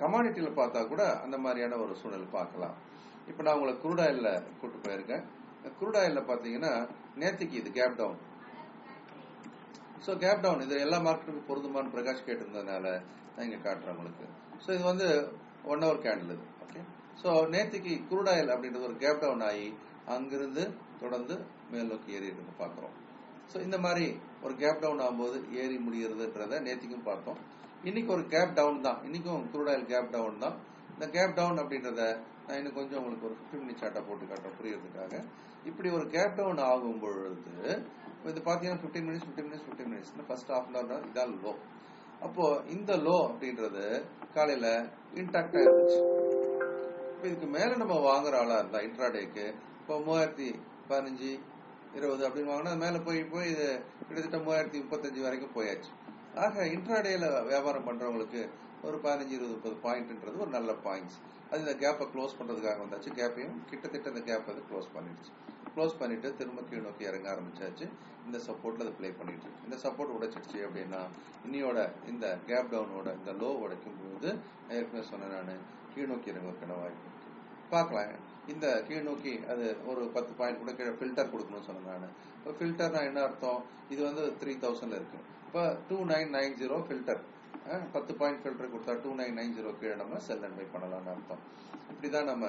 கமாடிட்டியில் பார்த்தா கூட அந்த மாதிரியான ஒரு சூழல் பார்க்கலாம். இப்போ நான் உங்களை குரூடாயில்ல கூட்டு போயிருக்கேன். குரூடாயில்ல பார்த்தீங்கன்னா நேற்றுக்கு இது gap down so gap down இது எல்லா மார்க்கெட்டுக்கும் பொருந்துமான்னு பிரகாஷ் கேட்டிருந்ததுனால நான் இங்கே காட்டுறேன் உங்களுக்கு. ஸோ இது வந்து ஒன் ஹவர் கேண்டில் இது. ஓகே ஸோ நேத்திக்கு குரூடாயில் அப்படின்றது ஒரு கேப் டவுன் ஆகி அங்கிருந்து தொடர்ந்து மேல் நோக்கி ஏறி பார்க்குறோம். ஸோ இந்த மாதிரி ஒரு கேப் டவுன் ஆகும்போது ஏறி முடிகிறதுன்றத நேற்றுக்கும் பார்த்தோம். இன்னைக்கு ஒரு கேப் டவுன் தான். இன்னைக்கும் குரூடாயில் கேப் டவுன் தான். இந்த கேப் டவுன் அப்படின்றத நான் இன்னும் கொஞ்சம் உங்களுக்கு ஒரு ஃபிஃப்டி மினிட் சார்ட்டை போட்டு காட்டுறேன் புரியறதுக்காக. இப்படி ஒரு கேப் டவுன் ஆகும் பொழுது இது பார்த்தீங்கன்னா fifteen minutes fifteen minutes fifteen மினிட்ஸ்னு first half an hour இதான் லோ அப்போ இந்த லோ அப்படின்றது காலையில இன்டாக்டா இருந்துச்சு. இப்போ இதுக்கு மேல நம்ம வாங்குற ஆளா இருந்தா இன்ட்ராடேக்கு இப்போ மூவாயிரத்தி பதினஞ்சு இருபது அப்படின்னு வாங்கினா மேல போய் போய் இது கிட்டத்தட்ட மூவாயிரத்தி முப்பத்தஞ்சு வரைக்கும் போயாச்சு. ஆக இன்ட்ராடேல வியாபாரம் பண்றவங்களுக்கு ஒரு பதினஞ்சு இருபது முப்பது பாயிண்ட்ன்றது ஒரு நல்ல பாயிண்ட்ஸ் அது இந்த கேப்பை க்ளோஸ் பண்றதுக்காக வந்தாச்சு. கேப்பையும் கிட்டத்தட்ட இந்த கேப் அது க்ளோஸ் பண்ணிடுச்சு. க்ளோஸ் பண்ணிட்டு திரும்ப கீழ் நோக்கி இறங்க ஆரம்பிச்சாச்சு. இந்த சப்போர்ட்ல அது ப்ளே பண்ணிட்டு இருக்கு. இந்த சப்போர்ட் உடைச்சிடுச்சு அப்படின்னா இன்னியோட இந்த கேப் டவுனோட இந்த லோ உடைக்கும் போது ஏற்கனவே சொன்னேன் நான் கீழ் நோக்கி இறங்க வாய்ப்பு. பார்க்கலாம். இந்த கீழ் நோக்கி அது ஒரு பத்து பாயிண்ட் கூட கீழே ஃபில்டர் கொடுக்கணும்னு சொன்னேன் நான். இப்போ ஃபில்டர்னா என்ன அர்த்தம்? இது வந்து த்ரீ தௌசண்ட்ல இருக்கு. இப்போ two nine nine zero filter பத்து பாயிண்ட் ஃபில்டர் கொடுத்தா டூ நைன் நைன் ஜீரோ கீழே நம்ம செல் அண்ட் பை பண்ணலாம்னு அர்த்தம். இப்படிதான் நம்ம